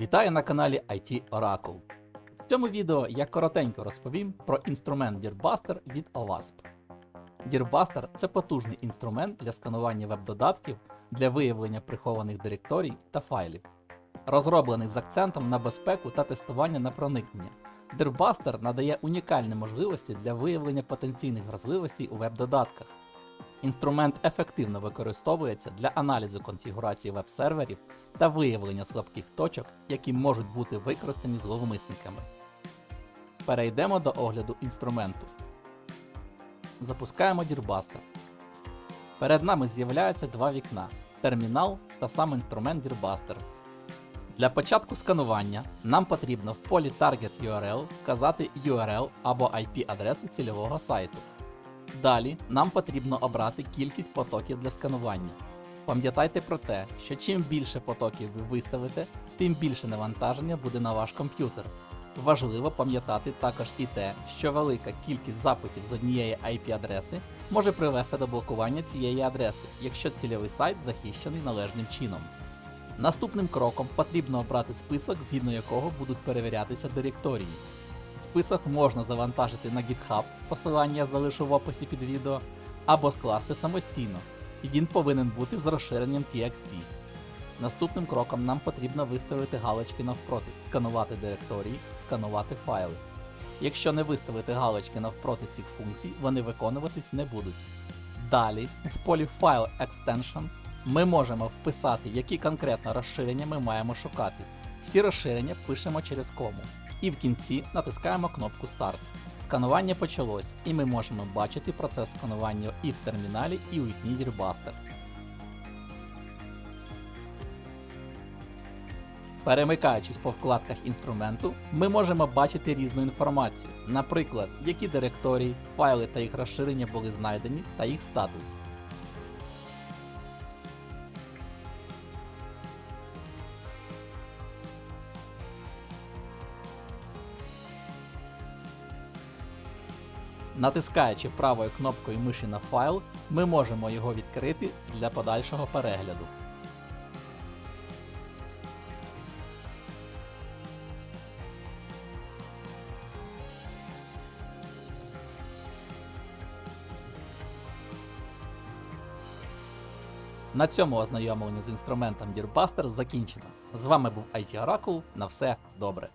Вітаю на каналі IT Oracle. В цьому відео я коротенько розповім про інструмент Dearbuster від Avasp. Dearbuster – це потужний інструмент для сканування веб-додатків для виявлення прихованих директорій та файлів. Розроблений з акцентом на безпеку та тестування на проникнення. Dearbuster надає унікальні можливості для виявлення потенційних вразливостей у веб-додатках. Інструмент ефективно використовується для аналізу конфігурації веб-серверів та виявлення слабких точок, які можуть бути використані зловмисниками. Перейдемо до огляду інструменту. Запускаємо Dearbuster. Перед нами з'являються два вікна термінал та сам інструмент Dearbuster. Для початку сканування нам потрібно в полі Target URL вказати URL або IP-адресу цільового сайту. Далі нам потрібно обрати кількість потоків для сканування. Пам'ятайте про те, що чим більше потоків ви виставите, тим більше навантаження буде на ваш комп'ютер. Важливо пам'ятати також і те, що велика кількість запитів з однієї IP-адреси може привести до блокування цієї адреси, якщо цільовий сайт захищений належним чином. Наступним кроком потрібно обрати список, згідно якого будуть перевірятися директорії. Список можна завантажити на GitHub, посилання залишу в описі під відео, або скласти самостійно, і він повинен бути з розширенням TXT. Наступним кроком нам потрібно виставити галочки навпроти, сканувати директорії, сканувати файли. Якщо не виставити галочки навпроти цих функцій, вони виконуватись не будуть. Далі, в полі File Extension ми можемо вписати, які конкретно розширення ми маємо шукати. Всі розширення пишемо через кому. І в кінці натискаємо кнопку Старт. Сканування почалось, і ми можемо бачити процес сканування і в терміналі, і у вікні Dearbuster. Перемикаючись по вкладках інструменту, ми можемо бачити різну інформацію, наприклад, які директорії, файли та їх розширення були знайдені та їх статус. Натискаючи правою кнопкою миші на файл, ми можемо його відкрити для подальшого перегляду. На цьому ознайомлення з інструментом Dearbuster закінчено. З вами був IT Oracle. На все добре.